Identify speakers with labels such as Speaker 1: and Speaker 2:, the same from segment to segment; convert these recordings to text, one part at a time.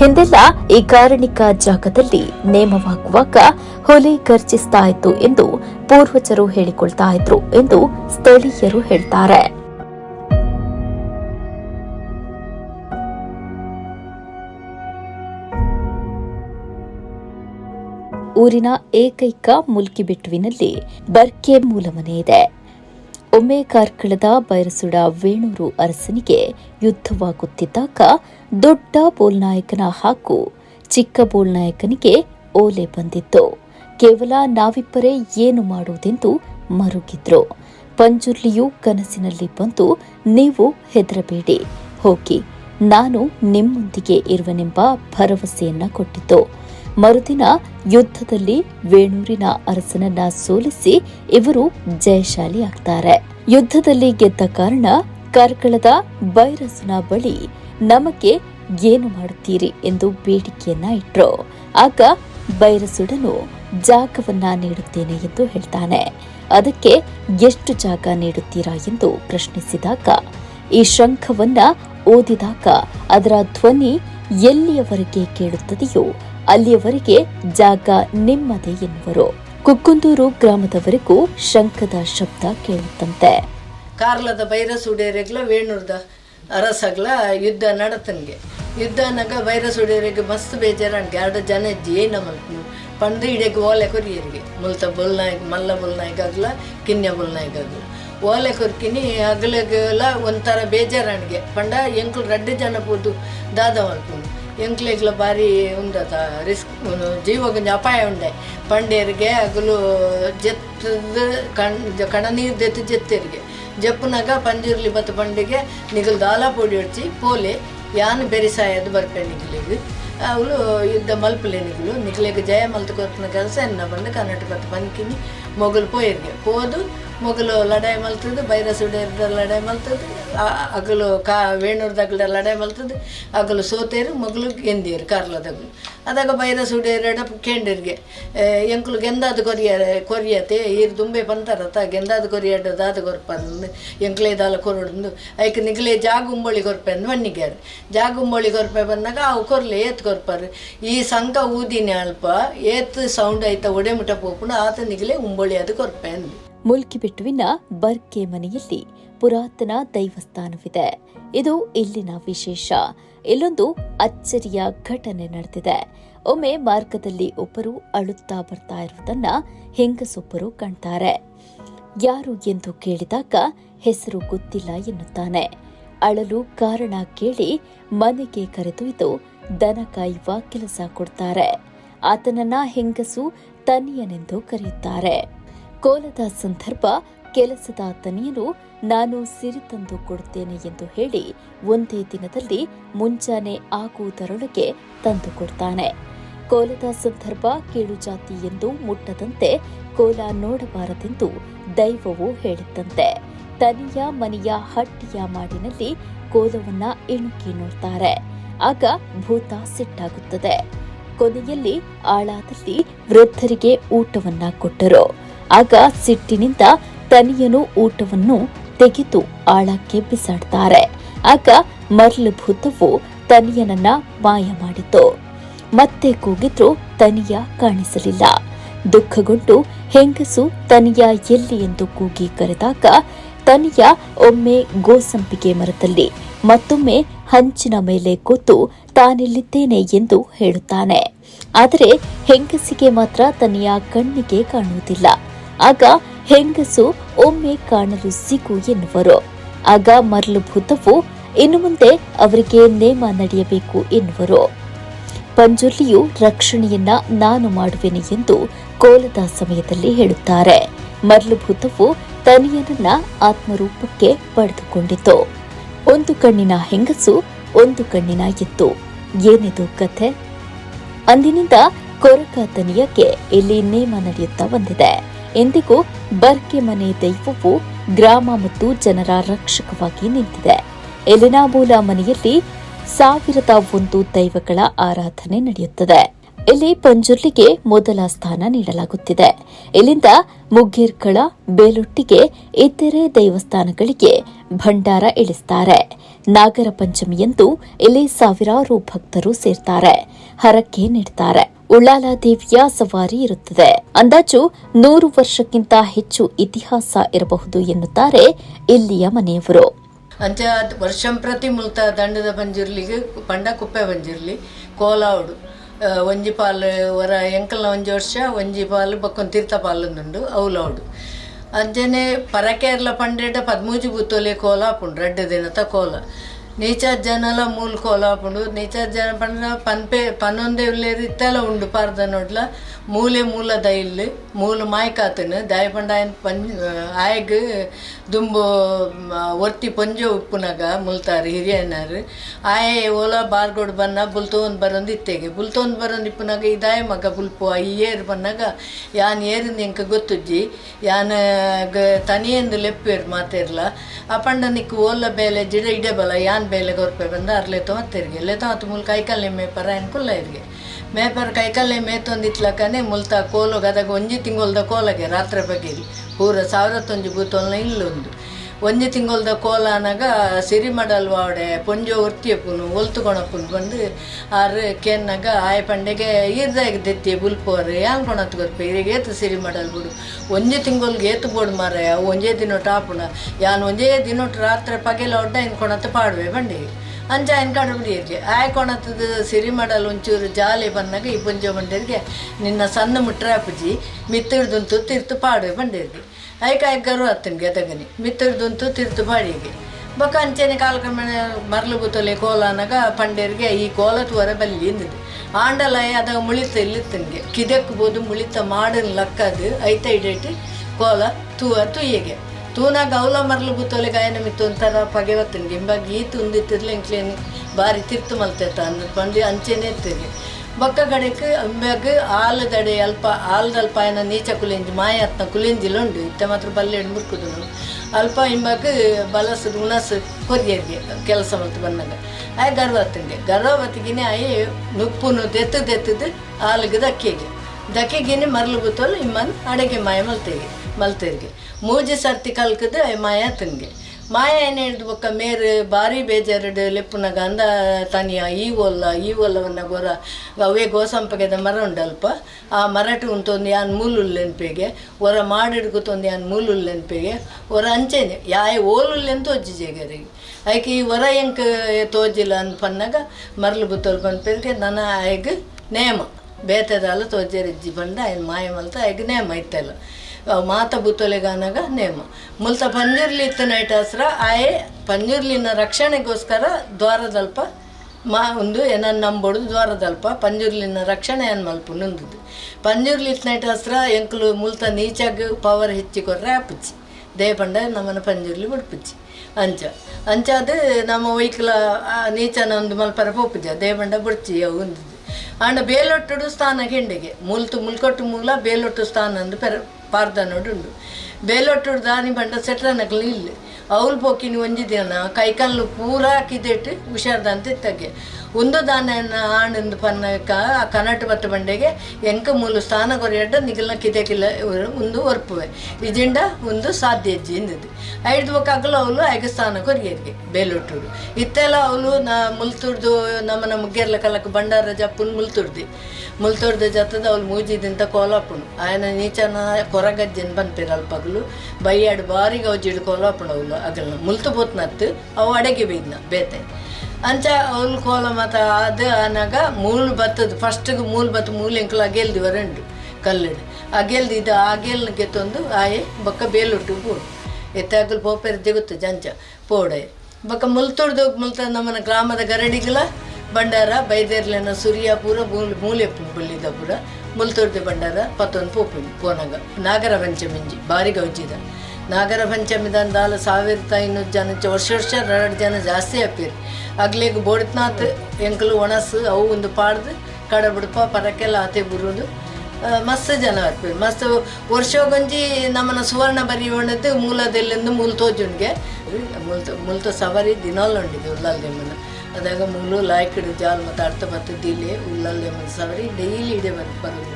Speaker 1: ಹಿಂದೆಲ್ಲ ಈ ಕಾರಣಿಕ ಜಾಗದಲ್ಲಿ ನೇಮವಾಗುವಾಗ ಹುಲಿ ಗರ್ಜಿಸ್ತಾ ಇತ್ತು ಎಂದು ಪೂರ್ವಜರು ಹೇಳಿಕೊಳ್ತಾ ಇದ್ರು ಎಂದು ಸ್ಥಳೀಯರು ಹೇಳ್ತಾರೆ. ಊರಿನ ಏಕೈಕ ಮುಲ್ಕಿಬೆಟ್ಟುವಿನಲ್ಲಿ ಬರ್ಕೆ ಮೂಲಮನೆ ಇದೆ. ಒಮ್ಮೆ ಕಾರ್ಕಳದ ಬೈರಸುಡ ವೇಣೂರು ಅರಸನಿಗೆ ಯುದ್ಧವಾಗುತ್ತಿದ್ದಾಗ ದೊಡ್ಡ ಬೋಲ್ನಾಯಕನ ಹಾಗೂ ಚಿಕ್ಕ ಬೋಲ್ನಾಯಕನಿಗೆ ಓಲೆ ಬಂದಿತ್ತು. ಕೇವಲ ನಾವಿಬ್ಬರೇ ಏನು ಮಾಡುವುದೆಂದು ಮರುಗಿದ್ರು. ಪಂಜುರ್ಲಿಯು ಕನಸಿನಲ್ಲಿ ಬಂದು, ನೀವು ಹೆದರಬೇಡಿ. ಹೋಗಿ. ನಾನು ನಿಮ್ಮೊಂದಿಗೆ ಇರುವನೆಂಬ ಭರವಸೆಯನ್ನ ಕೊಟ್ಟಿತು ಮರುದಿನ ಯುದ್ಧದಲ್ಲಿ ವೇಣೂರಿನ ಅರಸನನ್ನ ಸೋಲಿಸಿ ಇವರು ಜಯಶಾಲಿಯಾಗ್ತಾರೆ. ಯುದ್ಧದಲ್ಲಿ ಗೆದ್ದ ಕಾರಣ ಕಾರ್ಕಳದ ಬೈರಸನ ಬಳಿ ನಮಗೆ ಏನು ಮಾಡುತ್ತೀರಿ ಎಂದು ಬೇಡಿಕೆಯನ್ನ ಇಟ್ರು. ಆಗ ಬೈರಸುಡನು ಜಾಗವನ್ನ ನೀಡುತ್ತೇನೆ ಎಂದು ಹೇಳ್ತಾನೆ. ಅದಕ್ಕೆ ಎಷ್ಟು ಜಾಗ ನೀಡುತ್ತೀರಾ ಎಂದು ಪ್ರಶ್ನಿಸಿದಾಗ, ಈ ಶಂಖವನ್ನ ಓದಿದಾಗ ಅದರ ಧ್ವನಿ ಎಲ್ಲಿಯವರೆಗೆ ಕೇಳುತ್ತದೆಯೋ ಅಲ್ಲಿಯವರೆಗೆ ಜಾಗ ನಿಮ್ಮದೇ ಎನ್ನುವರು. ಕುಕ್ಕುಂದೂರು ಗ್ರಾಮದವರೆಗೂ ಶಂಖದ ಶಬ್ದ ಕೇಳುತ್ತಂತೆ.
Speaker 2: ಕಾರ್ಲದ ಬೈರಸುಡಿಯರಿಗ್ಲ ವೇಣುರ್ದ ಅರಸಗ್ಲ, ಯುದ್ಧ ನಡತನ್ಗೆ. ಯುದ್ಧ ನಗ ಬೈರಸುಡಿಯರಿಗೆ ಮಸ್ತ್ ಬೇಜಾರನ್ಗೆ ಎರಡು ಜನ ಇಜ್ಜಿ ನಮ್ಮ ಪಂಡ ಇಡೆಗ್ ಓಲೆ ಕೊರಿಯರಿಗೆ. ಮುಲ್ತ ಬುಲ್ನಾಯ್ಕ ಮಲ್ಲ ಬುಲ್ನಾಯ್ಗಾಗ್ಲ, ಕಿನ್ಯ ಬುಲ್ನಾಯ್ಗಾಗ್ಲ. ಓಲೆ ಕೊರ್ಕಿನಿ ಅಗಲಗೆಲ್ಲ ಒಂಥರ ಬೇಜಾರನ್ಗೆ ಪಂಡ ಎಂಕ್ಲು ರಡ್ಡು ಜನ ಪೋದು ದಾದ ಎಂಕ್ಲೆಗ್ಲ ಬಾರಿ ಉಂದತ ರಿಸ್ಕ್ ಜೀವಗೊಂದು ಅಪಾಯ ಉಂಡೆ ಪಂಡೇರಿಗೆ ಅಗಲು ಜೆತ್ತದ, ಕಣ್, ಕಣ ನೀರು ಜೆತ್ತು ಜೆತ್ತೇರಿಗೆ. ಜಪ್ಪುನಾಗ ಪಂಜುರ್ಲಿ ಬತ್ತ ಪಂಡಿಗೆ ನಿಗಲ್ ದಾಲ ಪೊಡಿ ಹೊಡ್ಚಿ ಪೋಲೆ, ಯಾನ್ ಬೆರಿಸಾಯದು ಬರ್ಪೆ ನಿಗಲಿಗೆ. ಅವಳು ಯುದ್ಧ ಮಲ್ಪಲೆ ನಿಗಲು. ನಿಗಲಿಗೆ ಜಯ ಮಲ್ತು ಕೊತ್ತಿನ ಕೆಲಸ ಎನ್ನ ಬಂದು ಕರ್ನಾಟಕ ಬತ್ತ ಪಂಕಿನಿ ಮೊಗಲು ಪೋಯಿರ್ಗೆ ಪೋದು ಮೊಗಲು ಲಡಾಯಿ ಮಲ್ತದ್ದು, ಬೈರಸುಡೇರ್ದ ಲಡಾಯಿ ಮಲ್ತದ್ದು ಅಗಲು ಕಾ ವೇಣೂರ್ದಾಗಲ ಲಡಾಯಿ ಮಲ್ತದ್ದು, ಅಗಲು ಸೋತೇರು ಮೊಗಲು ಗೆಂದಿಯರು ಕಾರ್ಲದಗ್ಲು ಅದಾಗ ಬೈರಸುಡೇರಡ ಕೇಂಡಿರ್ಗೆ ಎಂಕುಲು ಗೆಂದಾದ ಕೊರಿಯ, ಕೊರಿಯತೆ, ಈರು ದುಂಬೆ ಪಂತಾರತ ಗೆಂದಾದ ಕೊರಿಯಡ ದಾದ ಕೊರ್ಪಂದು, ಎಂಕ್ಲೆ ದಾಲ ಕೊರಡು ಐಕ್ ನಿಗ್ಲೆ ಜಾಗುಂಬಳಿ ಕೊರ್ಪೆ ಅಂದು ಮಣ್ಣಿಗ್ಯಾರು ಜಾಗುಂಬಳಿ ಕೊರ್ಪೆ ಬಂದಾಗ ಅವು ಕೊರ್ಲೆ ಏತ್ ಕೊರ್ಪಾರು. ಈ ಸಂಕ ಊದಿನ ಅಲ್ಪ ಏತ್ ಸೌಂಡ್ ಐತ ಒಡೆಮುಟ ಪೋಪುಂಡು ಆತ ನಿಗ್ಲೆ ಉಂಬಳಿ ಅದು ಕೊರ್ಪೆ ಮುಲ್ಕಿ
Speaker 1: ಮುಲ್ಕಿಬೆಟ್ಟುವಿನ ಬರ್ಕೆ ಮನೆಯಲ್ಲಿ ಪುರಾತನ ದೈವಸ್ಥಾನವಿದೆ. ಇದು ಇಲ್ಲಿನ ವಿಶೇಷ. ಇಲ್ಲೊಂದು ಅಚ್ಚರಿಯ ಘಟನೆ ನಡೆದಿದೆ. ಒಮ್ಮೆ ಮಾರ್ಗದಲ್ಲಿ ಒಬ್ಬರು ಅಳುತ್ತಾ ಬರ್ತಾ ಇರುವುದನ್ನ ಹೆಂಗಸೊಬ್ಬರು ಕಾಣ್ತಾರೆ. ಯಾರು ಎಂದು ಕೇಳಿದಾಗ ಹೆಸರು ಗೊತ್ತಿಲ್ಲ ಎನ್ನುತ್ತಾನೆ. ಅಳಲು ಕಾರಣ ಕೇಳಿ ಮನೆಗೆ ಕರೆದೊಯ್ದು ದನ ಕಾಯುವ ಕೆಲಸ ಕೊಡ್ತಾರೆ. ಆತನನ್ನ ಹೆಂಗಸು ತನಿಯನೆಂದು ಕರೆಯುತ್ತಾರೆ. ಕೋಲದ ಸಂದರ್ಭ ಕೆಲಸದ ತನಿಯನು, ನಾನು ಸಿರಿ ತಂದು ಕೊಡುತ್ತೇನೆ ಎಂದು ಹೇಳಿ ಒಂದೇ ದಿನದಲ್ಲಿ ಮುಂಜಾನೆ ಆಗುವುದರೊಳಗೆ ತಂದು ಕೊಡ್ತಾನೆ. ಕೋಲದ ಸಂದರ್ಭ ಕೀಳು ಜಾತಿ ಎಂದು ಮುಟ್ಟದಂತೆ ಕೋಲ ನೋಡಬಾರದೆಂದು ದೈವವು ಹೇಳಿದ್ದಂತೆ. ತನಿಯ ಮನೆಯ ಹಟ್ಟಿಯ ಮಾಡಿನಲ್ಲಿ ಕೋಲವನ್ನ ಇಣುಕಿ ನೋಡ್ತಾರೆ. ಆಗ ಭೂತ ಸಿಟ್ಟಾಗುತ್ತದೆ. ಕೊನೆಯಲ್ಲಿ ಆಳಾದಲ್ಲಿ ವೃದ್ಧರಿಗೆ ಊಟವನ್ನ ಕೊಟ್ಟರು. ಆಗ ಸಿಟ್ಟಿನಿಂದ ತನಿಯನು ಊಟವನ್ನು ತೆಗೆದು ಆಳಕ್ಕೆ ಬಿಸಾಡ್ತಾರೆ. ಆಗ ಮರ್ಲಭೂತವು ತನಿಯನನ್ನ ಮಾಯ ಮಾಡಿತು. ಮತ್ತೆ ಕೂಗಿದ್ರು ತನಿಯ ಕಾಣಿಸಲಿಲ್ಲ. ದುಃಖಗೊಂಡು ಹೆಂಗಸು ತನಿಯ ಎಲ್ಲಿ ಎಂದು ಕೂಗಿ ಕರೆದಾಗ ತನಿಯ ಒಮ್ಮೆ ಗೋಸಂಪಿಗೆ ಮರದಲ್ಲಿ ಮತ್ತೊಮ್ಮೆ ಹಂಚಿನ ಮೇಲೆ ಕೂತು ತಾನಿಲ್ಲಿದ್ದೇನೆ ಎಂದು ಹೇಳುತ್ತಾನೆ. ಆದರೆ ಹೆಂಗಸಿಗೆ ಮಾತ್ರ ತನಿಯ ಕಣ್ಣಿಗೆ ಕಾಣುವುದಿಲ್ಲ. ಆಗ ಹೆಂಗಸು ಒಮ್ಮೆ ಕಾಣಲು ಸಿಗು ಎನ್ನುವರು. ಆಗ ಮರಳು ಭೂತವು ಇನ್ನು ಮುಂದೆ ಅವರಿಗೆ ನೇಮ ನಡೆಯಬೇಕು ಎನ್ನುವರು. ಪಂಜುರ್ಲಿಯು, ರಕ್ಷಣೆಯನ್ನ ನಾನು ಮಾಡುವೆನು ಎಂದು ಕೋಲದ ಸಮಯದಲ್ಲಿ ಹೇಳುತ್ತಾರೆ. ಮರ್ಲಭೂತವು ತನಿಯನನ್ನ ಆತ್ಮರೂಪಕ್ಕೆ ಪಡೆದುಕೊಂಡಿತು. ಒಂದು ಕಣ್ಣಿನ ಹೆಂಗಸು ಒಂದು ಕಣ್ಣಿನ ಎತ್ತು. ಏನಿದು ಕಥೆ? ಅಂದಿನಿಂದ ಕೊರಕ ತನಿಯಕ್ಕೆ ಇಲ್ಲಿ ನೇಮ ನಡೆಯುತ್ತಾ ಬಂದಿದೆ. ಎಂದಿಗೂ ಬರ್ಕೆ ಮನೆ ದೈವವು ಗ್ರಾಮ ಮತ್ತು ಜನರ ರಕ್ಷಕವಾಗಿ ನಿಂತಿದೆ. ಎಲೆನಾಬೂಲ ಮನೆಯಲ್ಲಿ ಸಾವಿರದ ಒಂದು ದೈವಗಳ ಆರಾಧನೆ ನಡೆಯುತ್ತದೆ. ಇಲ್ಲಿ ಪಂಜುರ್ಲಿಗೆ ಮೊದಲ ಸ್ಥಾನ ನೀಡಲಾಗುತ್ತಿದೆ. ಇಲ್ಲಿಂದ ಮುಗ್ಗೇರ್ಕಳ ಬೇಲೊಟ್ಟಿಗೆ ಇತರೆ ದೇವಸ್ಥಾನಗಳಿಗೆ ಭಂಡಾರ ಇಳಿಸ್ತಾರೆ. ನಾಗರ ಪಂಚಮಿಯಂದು ಇಲ್ಲಿ ಸಾವಿರಾರು ಭಕ್ತರು ಸೇರ್ತಾರೆ. ಹರಕೆ ನೀಡ್ತಾರೆ. ಉಳ್ಳಾಲ ದೇವಿಯ ಸವಾರಿ ಇರುತ್ತದೆ. ಅಂದಾಜು ನೂರು ವರ್ಷಕ್ಕಿಂತ ಹೆಚ್ಚು ಇತಿಹಾಸ ಇರಬಹುದು ಎನ್ನುತ್ತಾರೆ ಇಲ್ಲಿಯ ಮನೆಯವರು.
Speaker 2: ಅಂಚ ವರ್ಷಂ ಪ್ರತಿ ಮುಲ್ತ ದಂಡದ ಬಂಜಿರ್ಲಿ ಪಂಡ ಕುಪ್ಪೆ ಬಂಜಿರ್ಲಿ ಕೋಲಾವುಡು ಒಂಜಿ ಪಾಲು ವರ, ಎಂಕಲ್ನ ಒಂಜಿ ವರ್ಷ ಒಂಜಿ ಪಾಲು ಬಕ್ಕೊಂದು ತೀರ್ಥ ಅವಲೌಡು ಅಂಚನೆ ಪರಕೇರ್ಲ ಪಂಡೆಡ ಪದ್ಮೂಜಿ ಬುತ್ತೋಲೆ ಕೋಲ ಆಪುಂಡು ರಡ್ಡು ದಿನತ ಕೋಲ ನೀಚ ಜನಲ ಮೂಲ ಕೋಲಾಪುಂಡು ನೇಚರ್ ನೀಚ ಜನ ಪಂಡ ಪನ್ಪೆ, ಪನ್ನೊಂದೇ ಉಲ್ಲೇರು ಇತ್ತೆಲ್ಲ ಉಂಡು ಪಾರ್ದ ನೋಡ್ಲ. ಮೂಲೆ ಮೂಲ ದೈಲ್ ಮೂಲ ಮಾಯ್ಕಾತನು ದಯ ಪಂಡ ಆಯ್ನ ಪಂಜ್ ಆಯ್ಗ್ ದುಂಬು ಒರ್ತಿ ಪಂಜ ಉಪ್ಪುನಗ ಮುಲ್ತಾರೆ ಹಿರಿಯನಾರು ಆಯೆ ಓಲ ಬಾರ್ಗೋಡ್ ಬನ್ನ ಬುಲ್ತೋನ್ ಬರೋದು ಇತ್ತೆಗೆ. ಬುಲ್ತೊಂದು ಬರೋದು ಇಪ್ಪುನಾಗ ಇದಾಯ ಮಗ ಬುಲ್ಪು ಈ ಏರು ಬನ್ನಾಗ ಯಾನ್ ಏರು ನಿಂಕ ಗೊತ್ತುಜ್ಜಿ. ಯಾನ್ ತನಿಯಂದು ಲೆಪ್ಪೇರು ಮಾತೇರ್ಲ. ಅಪಂಡ ನಿಕ್ಕು ಓಲ ಬೇಲೆ ಜಿಡ ಇಡೆ ಬಲ ಬೇಲೆ ಗೊರ್ಪೆ ಬಂದು ಅರ್ಲೆ ಮತ್ತಿರ್ಗೆ ಲೆತೋ ತೊಗೊತ್ತು ಮುಲ್ ಕೈಕಲ್ಲೆ ಮೇಪರ ಅನ್ಕುಲ್ಲ ಇರ್ಗೆ ಮೇಪರ್ ಕೈಕಲ್ಲೆ ಮೇತೊಂದಿತ್ಲಕ್ಕನೆ ಮುಲ್ತ ಕೋಲು ಗದಗ ಒಂಜಿ ತಿಂಗೊಲ್ದ ಕೋಲಗೆ ರಾತ್ರಿ ಬಗ್ಗೆ ಪೂರ ಸಾವಿರತ್ತೊಂಜಿ ಬೂತೊಲ್ನ ಇಲ್ಲೊಂದು. ಒಂಜಿ ತಿಂಗಳದ ಕೋಲಾನಾಗ ಸಿರಿಮಡಲ್ ವಾವಡೆ ಪೊಂಜೋ ಒರ್ತಿಯಪ್ಪುನು ಒಲ್ತುಗೊಣಪ್ಪುನು ಬಂದು ಆರು ಕೇನ್ನಾಗ, ಆಯ ಪಂಡೆಗೆ ಈರ್ದಾಗಿ ದೆತ್ತಿ ಬುಲ್ಪೋರು ಯಾನ್ ಕೊಣತ್ ಗೊತ್ತಿ ಈಗ ಏತು ಸಿರಿಮಡಲ್ ಬಿಡು. ಒಂಜೆ ತಿಂಗೊಲ್ಗೆ ಏತು ಬೋಡು ಮಾರಾಯ ಒಂಜೇ ದಿನೊಟ್ಟು ಆಪುಣ ಯಾನ್ ಒಂಜೇ ದಿನ ರಾತ್ರಿ ಪಗೆಲ ಒಡ್ಡ ಇನ್ ಕೊಣತ್ ಪಾಡುವೆ ಬಂಡಿಗೆ ಅಂಚ ಎನ್ಕಾಡು ಬಿಡಿಯರಿಗೆ ಆಯ್ಕೊಣತ್ತದ ಸಿರಿ ಮಾಡಲು ಒಂಚೂರು ಜಾಲಿ ಬಂದಾಗ ಈ ಪುಂಜ ಬಂಡಿರಿಗೆ ನಿನ್ನ ಸಣ್ಣ ಮುಟ್ರಾಪುಜಿ ಮಿತ್ತಿಡ್ದು ತುತ್ತಿರ್ತು ಪಾಡುವೆ ಬಂಡಿರಿಗೆ ಐಕ ಐಕರು ಹತ್ತನ್ ಗೆದಗನಿ. ಮಿತ್ರದಂತು ತಿರ್ತು ಪಾಡಿಗೆ ಬೊಕ ಅಂಚೆನೆ ಕಾಲಕ್ರಮೇಣ ಮರಳು ಬುತ್ತಲೆ ಕೋಲ ಅನ್ನಗ ಪಂಡೇರಿಗೆ ಈ ಕೋಲತ್ ವರ ಬಲ್ಲಿ ಇಂದಿದೆ ಆಂಡಲಾಯ ಅದ ಮುಳಿತ ಇಲ್ಲಿತ್ತನ್ಗೆ. ಕಿದಕ್ ಬೋದು ಮುಳಿತ ಮಾಡನ್ ಲಕ್ಕದು ಐತ ಇಡೇಟಿ ಕೋಲ ತೂವ ತುಯ್ಯಗೆ ತೂನ ಗೌಲ ಮರಲು ಬುತ್ತೋಲೆ ಗಾಯನ ಮಿತ್ತು ಒಂಥರ ಪಗೆವತ್ತನ್ಗೆ. ಇಂಬಾಗ ಈ ತುಂದಿತ್ತಿರ್ಲಿ ಬಾರಿ ತಿರ್ತು ಮಲ್ತೈತ ಪಂಡಿ ಅಂಚೆನೆ ಇರ್ತಿರ್ಲಿ ಬೊಕ್ಕ ಗಡಕ್ಕೆ ಅಂಬ್ಯಾಗ ಆಲ್ ದಡೆ ಅಲ್ಪ ಆಲ್ದಲ್ಪ ಏನ ನೀಚ ಕುಲಿಂಜಿ, ಮಾಯತ್ನ ಕುಲಿಂಜಿಲುಂಡು. ಇತ್ತ ಮಾತ್ರ ಬಲ್ಲೆಡ್ ಮುರ್ಕುದು ಅಲ್ಪ ಇಂಬಾಗ ಬಲಸ ಉಣಸು ಕೊರಿಯರ್ಗೆ ಕೆಲಸ ಮತ್ತು ಬಂದಾಗ ಆಯ್ ಗರ್ವತ್ತಂಗೆ. ಗರ್ಭವತಿಗಿನೇ ಆಯ್ ನುಪ್ಪುನು ದೆತ್ತು ದೆತ್ತದು ಆಲ್ಗೆ ದಕ್ಕಿಗೆ. ದಕ್ಕೆಗಿನೇ ಮರಳು ಬುತ್ತಲು ಇಮ್ಮನ್ ಅಡೆಗೆ ಮಾಯ ಮಲ್ತೇಗೆ, ಮಲ್ತೇರಿಗೆ. ಮೂಜಿ ಸರ್ತಿ ಕಲ್ಕದು ಮಾಯ ತಿನ್ಗೆ ಮಾಯ ಏನು ಬೊಕ್ಕ? ಮೇರ್ ಭಾರಿ ಬೇಜಾರಡ್ ಲೆಪ್ಪುನಗ ಗಂಧ ತನಿಯ, ಈ ಒಲ್ಲ, ಈ ಒಲ್ಲವನ್ನ ಗೊರ, ಅವೇ ಗೋಸಂಪಗೆದ ಮರ ಉಂಡಲ್ಪ. ಆ ಮರಟು ಉಂತೊಂದು ಯಾನ್ ಮೂಲುಲ್ ನೆನಪಿಗೆ ಹೊರ ಮಾಡಿಡ್ಕೊತೊಂದು ಯಾನ್ ಮೂಲುಲ್ ನೆನಪಿಗೆ ಹೊರ ಅಂಚೆನೆ, ಯಾಯ ಓಲುಲ್ಲೆನ್ ಅಂತ ಒಜ್ಜಿಜೆಗರಿಗೆ ಆಯ್ಕೆ ಈ ಹೊರ ಎಂಕ ತೋಜಿಲ್ಲ ಅನ್ಪನ್ನಾಗ ಮರಳು ಬುತ್ತಲ್ ಬಂದ್ಪೇಲ್ಗೆ ನನ್ನ ಆಯ್ಗೆ ನೇಮ. ಬೇತದಾಲ ತೋಜರಿಜ್ಜಿ ಬಂದ ಆಯ್ನ ಮಾಯ ಮಲ್ತ ಆಯ್ಗೆ ನೇಮ ಇತ್ತಲ್ಲ ಮಾತ ಬುತ್ತೊಲೆಗಾನಾಗ ನೇಮ. ಮುಲ್ತ ಪಂಜುರ್ಲಿ ಇತ್ತ ನೈಟ್ ಹಸ್ರ ಆಯೆ ಪಂಜುರ್ಲಿನ ರಕ್ಷಣೆಗೋಸ್ಕರ ದ್ವಾರದಲ್ಪ, ಮಾ ಒಂದು ಏನನ್ನ ನಂಬೋಡು ದ್ವಾರದಲ್ಪ ಪಂಜುರ್ಲಿನ ರಕ್ಷಣೆ ಏನು ಮಲ್ಪ ನಂದುದು. ಪಂಜುರ್ಲಿ ಇತ್ತ ನೈಟ್ ಹಸ್ರ ಎಂಕ್ಲು ಮುಲ್ತ ನೀಚಾಗ ಪವರ್ ಹೆಚ್ಚಿ ಕೊರ್ರೆ ದೇ ದೇಪಂಡ ನಮ್ಮನ್ನು ಪಂಜುರ್ಲಿ ಬಿಡ್ಪುಚ್ಚಿ ಅಂಚ. ಅಂಚಾದ ನಮ್ಮ ವೈಕಲ ನೀಚನ ಒಂದು ಮಲ್ಪರ ಪೋಪುಜ ದೇಪಂಡ ಬಿಡ್ಚಿ ಅವು ಅಂಡ ಬೇಲೊಟ್ಟುಡು ಸ್ಥಾನ ಕೆಂಡೆಗೆ ಮುಲ್ತು ಮುಲ್ಕೊಟ್ಟು ಮೂಲ ಬೇಲೊಟ್ಟು ಸ್ಥಾನ ಅಂದು ಪೆರ ಪಾರ್ದ ನೋಡುಂಡು ಬೇಲೊಟ್ಟೊಡು ದಾನಿ ಬಂಡ ಸೆಟ್ಲನಕಲು ಇಲ್ಲಿ. ಅವಲು ಪೋಕಿನಿ ಒಂಜಿ ದಿನ ಕೈಕಲ್ಲು ಪೂರ ಹಾಕಿದೆಟ್ಟು ಹುಷಾರ್ದಂತ ತಗ್ಗೆ ಒಂದು ದಾನ ಆಣಂದು ಪನ್ನಕ, ಆ ಕನ್ನಟ ಬತ್ತ ಬಂಡೆಗೆ ಎಂಕ ಮೂಲು ಸ್ಥಾನ ಕೊರೆಯಡ್ಡ ನಿಗಲ್ನ ಕಿದೆಕಿಲ್ಲ ಒಂದು ಒರ್ಪುವೆ. ಇದಿಂಡ ಒಂದು ಸಾಧ್ಯ ಹೆಜ್ಜೆ ಎಂದಿದ್ದು. ಐದು ಬಕ್ಕಾಗಲು ಅವಳು ಐಗ ಸ್ಥಾನ ಕೊರಿಯರಿಗೆ ಬೇಲೊಟ್ಟೂರು ಇತ್ತೆಲ್ಲ ಅವಳು ನಾ ಮುಲ್ತುರ್ದು ನಮ್ಮ ನಮ್ಮ ಮುಗ್ಗೆರ್ಲ ಕಲಕ ಬಂಡಾರ ಜಪ್ಪುನ್ ಮುಲ್ತುರ್ದಿ. ಮುಲ್ತುರ್ದ ಜತದ ಅವಳು ಮೂಜಿದಿಂತ ಕೋಲಾಪುಣು. ಆಯನ ನೀಚನ ಕೊರಗಜ್ಜನ್ ಅಲ್ಪ ಬಾರಿಗೆ ಅವು ಜಿಡು ಅಪ್ಪಣ ಅವಳು ಅಗಲ್ನ. ಮುಲ್ತು ಪೋತ್ನತ್ತು ಅವು ಅಡೆಗೆ ಬೈದ್ನ, ಬೇತೆ. ಅಂಚ ಅವ್ಲು ಕೋಲ ಮತ ಅದು ಅನಾಗ ಮೂಲು ಬತ್ತದ, ಫಸ್ಟ್ಗೆ ಮೂಲು ಬತ್ತ ಮೂಲು ಎಂಕಲು ಅಗೆಲ್ದಿ ವರಂಡು, ಕಲ್ಲಡು. ಅಗೆಲ್ದಿ ಇದು ಅಗೆಲ್ನ ಗೆತ್ತೊಂದು ಆಯೆ ಬಕ್ಕ ಬೇಲುಟ್ಟು ಪೋಡು. ಎತ್ತಾಗಲು ಪೋಪೆರ್ ಜಗುತ್ತು ಜಂಚ, ಪೋಡೆ. ಬೊಕ್ಕ ಮುಲ್ತುಡ್ದು ಮುಲ್ತ ನಮ್ಮನ ಗ್ರಾಮದ ಗರಡಿಗಳ ಬಂಡಾರ, ಬೈದೇರ್ಲೆನ ಸೂರ್ಯಾಪುರ ಮೂಲೆ ಮೂಲೆ ಪುರ. ಮುಲ್ತುರ್ದೆ ಬಂಡಾರ ಪತ್ತೊಂದು ಪೋಪಿ ಪೋನಗ ನಾಗರ ಪಂಚಮಿಂಜಿ ಬಾರಿ ಗೌಜಿದ ನಾಗರ ಪಂಚಮಿ ದಾಲ ಸಾವಿರದ ಐನೂರು ಜನ ವರ್ಷ ವರ್ಷ ಎರಡು ಜನ ಜಾಸ್ತಿ ಆಪೀರಿ ಅಗ್ಲಿಗೆ ಬೋಡ್ತ್ನಾಥ್ ಎಂಕಲು ಒಣಸು, ಅವು ಒಂದು ಪಾಡ್ದು ಕಡ ಬಿಡಪ ಪರಕ್ಕೆಲ್ಲ ಆತೆ ಬುರುದು ಮಸ್ತ್ ಜನ ಆಡ್ಪೇರು ಮಸ್ತ್ ವರ್ಷಗೊಂಜಿ ನಮ್ಮನ ಸುವರ್ಣ ಬರಿ ಒಣದ್ದು ಮೂಲದಲ್ಲಿಂದು ಮುಲ್ತೋಜುನ್ಗೆ ಮುಲ್ತ ಮುಲ್ತ ಸವಾರಿ ದಿನಾಲ್ ಉಂಡಿದೆ ಉಲ್ಲಲ್ದೆಮ್ಮನ ಅದಾಗ ಮೂಲು ಹಿಡಿದು ಜಾಲ್ ಮತ್ತು ಅರ್ಥ ಬರ್ತಿದ್ದಿಲ್ಲೇ. ಉಳ್ಳಲ್ಲೇ ಮತ್ತು ಸವರಿ, ಡೈಲಿ ಇಡೇ ಬಂದು ಬರೋದು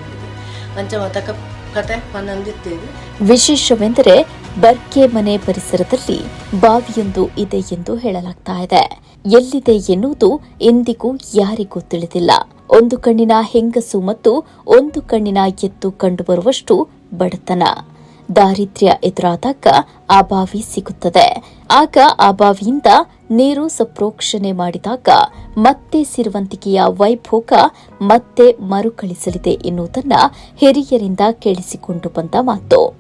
Speaker 2: ಅಂಚ ಮತಕ ಕತೆ ಮನಂದಿತ್ತೇವೆ
Speaker 1: ವಿಶೇಷವೆಂದರೆ ಬರ್ಕೆ ಮನೆ ಪರಿಸರದಲ್ಲಿ ಬಾವಿಯೊಂದು ಇದೆ ಎಂದು ಹೇಳಲಾಗ್ತಾ ಇದೆ. ಎಲ್ಲಿದೆ ಎನ್ನುವುದು ಎಂದಿಗೂ ಯಾರಿಗೂ ತಿಳಿದಿಲ್ಲ. ಒಂದು ಕಣ್ಣಿನ ಹೆಂಗಸು ಮತ್ತು ಒಂದು ಕಣ್ಣಿನ ಎತ್ತು ಕಂಡುಬರುವಷ್ಟು ಬಡತನ. ದಾರಿದ್ರ್ಯ ಎದುರಾದಾಗ ಆ ಬಾವಿ ಸಿಗುತ್ತದೆ. ಆಗ ಆ ಬಾವಿಯಿಂದ ನೀರು ಸಪ್ರೋಕ್ಷಣೆ ಮಾಡಿದಾಗ ಮತ್ತೆ ಸಿರುವಂತಿಕೆಯ ವೈಭೋಗ ಮತ್ತೆ ಮರುಕಳಿಸಲಿದೆ ಎನ್ನುವುದನ್ನ ಹಿರಿಯರಿಂದ ಕೇಳಿಸಿಕೊಂಡು ಬಂದ ಮಾತು.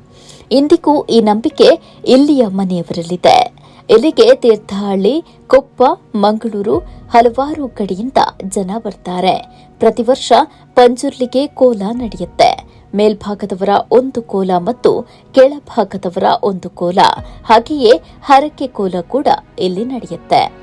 Speaker 1: ಇಂದಿಗೂ ಈ ನಂಬಿಕೆ ಇಲ್ಲಿಯ ಮನೆಯವರಲ್ಲಿದೆ. ಇಲ್ಲಿಗೆ ತೀರ್ಥಹಳ್ಳಿ, ಕೊಪ್ಪ, ಮಂಗಳೂರು ಹಲವಾರು ಕಡೆಯಿಂದ ಜನ ಬರ್ತಾರೆ. ಪ್ರತಿ ವರ್ಷ ಪಂಜುರ್ಲಿಗೆ ಕೋಲ ನಡೆಯುತ್ತೆ. ಮೇಲ್ಭಾಗದವರ ಒಂದು ಕೋಲ ಮತ್ತು ಕೆಳಭಾಗದವರ ಒಂದು ಕೋಲ. ಹಾಗೆಯೇ ಹರಕೆ ಕೋಲ ಕೂಡ ಇಲ್ಲಿ ನಡೆಯುತ್ತೆ.